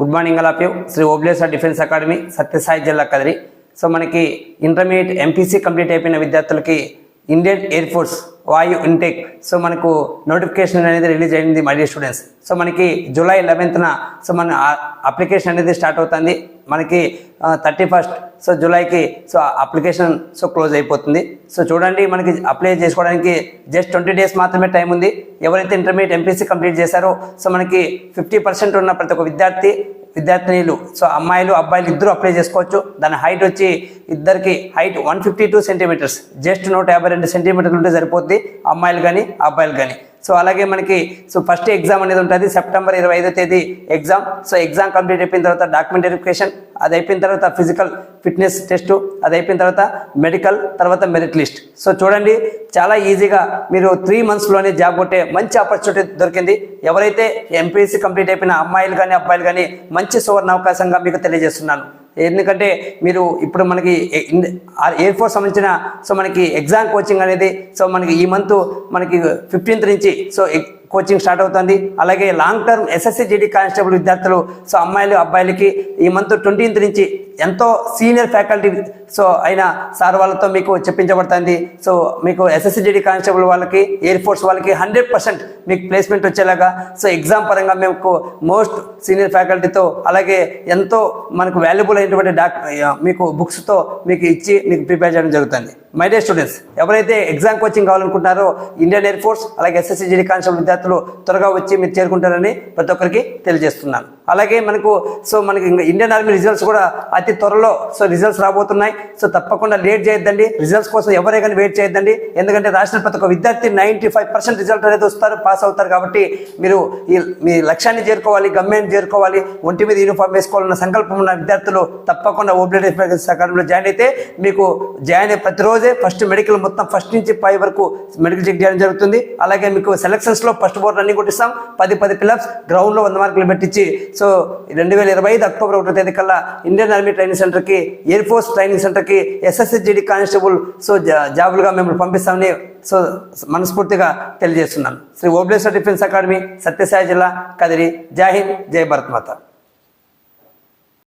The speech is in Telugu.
Good morning all of you. Shri Obleshwar defence academy Satyasai జిల్లా కదిరి. సో మనకి ఇంటర్మీడియట్ ఎంపీసీ కంప్లీట్ అయిపోయిన విద్యార్థులకి Indian Air Force Vayu intake so మనకు నోటిఫికేషన్ అనేది రిలీజ్ అయింది మై స్టూడెంట్స్ సో మనకి జూలై లెవెన్త్న సో మన అప్లికేషన్ అనేది స్టార్ట్ అవుతుంది. మనకి థర్టీ ఫస్ట్ సో జూలైకి సో అప్లికేషన్ సో క్లోజ్ అయిపోతుంది. సో చూడండి మనకి అప్లై చేసుకోవడానికి జస్ట్ ట్వంటీ డేస్ మాత్రమే టైం ఉంది. ఎవరైతే ఇంటర్మీడియట్ ఎంపీసీ కంప్లీట్ చేశారో సో మనకి ఫిఫ్టీ పర్సెంట్ ఉన్న ప్రతి ఒక్క విద్యార్థి విద్యార్థినిలు సో అమ్మాయిలు అబ్బాయిలు ఇద్దరు అప్లై చేసుకోవచ్చు. దాని హైట్ వచ్చి ఇద్దరికి height one fifty two centimetres just నూట యాభై రెండు సెంటీమీటర్లు ఉంటే సరిపోద్ది. అమ్మాయిలు కానీ అబ్బాయిలు కానీ. సో అలాగే మనకి సో ఫస్ట్ ఎగ్జామ్ అనేది ఉంటుంది సెప్టెంబర్ ఇరవై ఐదో తేదీ ఎగ్జామ్ సో ఎగ్జామ్ కంప్లీట్ అయిపోయిన తర్వాత డాక్యుమెంట్ వెరిఫికేషన్ అది అయిపోయిన తర్వాత ఫిజికల్ ఫిట్నెస్ టెస్ట్ అది అయిపోయిన తర్వాత మెడికల్ తర్వాత మెరిట్ లిస్ట్ సో చూడండి చాలా ఈజీగా మీరు త్రీ మంత్స్లోనే జాబ్ కొట్టే మంచి ఆపర్చునిటీ దొరికింది. ఎవరైతే ఎంపీసీ కంప్లీట్ అయిపోయిన అమ్మాయిలు కానీ అబ్బాయిలు కానీ మంచి సువర్ణ అవకాశంగా మీకు తెలియజేస్తున్నాను. ఎందుకంటే మీరు ఇప్పుడు మనకి ఎయిర్ ఫోర్స్ సంబంధించిన సో మనకి ఎగ్జామ్ కోచింగ్ అనేది సో మనకి ఈ మంత్ మనకి ఫిఫ్టీన్త్ నుంచి సో కోచింగ్ స్టార్ట్ అవుతుంది. అలాగే long term SSC GD constable విద్యార్థులు సో అమ్మాయిలు అబ్బాయిలకి ఈ మంత్ ట్వంటీన్త్ నుంచి ఎంతో సీనియర్ ఫ్యాకల్టీ సో అయిన సార్ వాళ్ళతో మీకు చెప్పించబడుతుంది. సో మీకు ఎస్ఎస్సి కానిస్టేబుల్ వాళ్ళకి ఎయిర్ ఫోర్స్ వాళ్ళకి హండ్రెడ్ పర్సెంట్ మీకు ప్లేస్మెంట్ వచ్చేలాగా. సో ఎగ్జామ్ పరంగా మేము మోస్ట్ సీనియర్ ఫ్యాకల్టీతో అలాగే ఎంతో మనకు వాల్యుబుల్ అయినటువంటి డాక్ మీకు బుక్స్తో మీకు ఇచ్చి మీకు ప్రిపేర్ చేయడం జరుగుతుంది. మై డే స్టూడెంట్స్ ఎవరైతే ఎగ్జామ్ కోచింగ్ కావాలనుకుంటున్నారో ఇండియన్ ఎయిర్ ఫోర్స్ అలాగే ఎస్ఎస్సిడి కానిస్టేబుల్ విద్యార్థులు త్వరగా వచ్చి మీరు చేరుకుంటారని ప్రతి ఒక్కరికి తెలియజేస్తున్నాను. అలాగే మనకు సో మనకి ఇంకా ఇండియన్ ఆర్మీ రిజల్ట్స్ కూడా అతి త్వరలో సో రిజల్ట్స్ రాబోతున్నాయి. సో తప్పకుండా లేట్ చేయొద్దండి. రిజల్ట్స్ కోసం ఎవరే కానీ వెయిట్ చేయొద్దండి. ఎందుకంటే రాసిన ప్రతి ఒక్క విద్యార్థి నైంటీ ఫైవ్ పర్సెంట్ రిజల్ట్ అనేది వస్తారు పాస్ అవుతారు కాబట్టి మీరు ఈ మీ లక్ష్యాన్ని చేరుకోవాలి గమ్యాన్ని చేరుకోవాలి ఒంటి మీద యూనిఫామ్ వేసుకోవాలన్న సంకల్పం ఉన్న విద్యార్థులు తప్పకుండా ఓబ్లేట్ అకాడమీలో జాయిన్ అయితే మీకు జాయిన్ అయ్యే ప్రతిరోజే ఫస్ట్ మెడికల్ మొత్తం ఫస్ట్ నుంచి పై వరకు మెడికల్ చెక్ చేయడం జరుగుతుంది. అలాగే మీకు సెలక్షన్స్లో ఫస్ట్ బోర్డు రన్నింగ్ కొట్టిస్తాం. పది పది పిల్లప్స్ గ్రౌండ్లో వంద మార్కులు పెట్టించి సో రెండు వేల ఇరవై ఐదు అక్టోబర్ ఒకటో తేదీ కల్లా ఇండియన్ ఆర్మీ ట్రైనింగ్ సెంటర్కి ఎయిర్ ఫోర్స్ ట్రైనింగ్ సెంటర్కి ఎస్ఎస్సిజిడి కానిస్టేబుల్ సో జా- జాబులుగా మిమ్మల్ని పంపిస్తామని సో మనస్ఫూర్తిగా తెలియజేస్తున్నాను. శ్రీ ఓబ్లేశ్వర్ డిఫెన్స్ అకాడమీ సత్యసాయి జిల్లా కదిరి. జై హింద్ జై భారత్ మాత.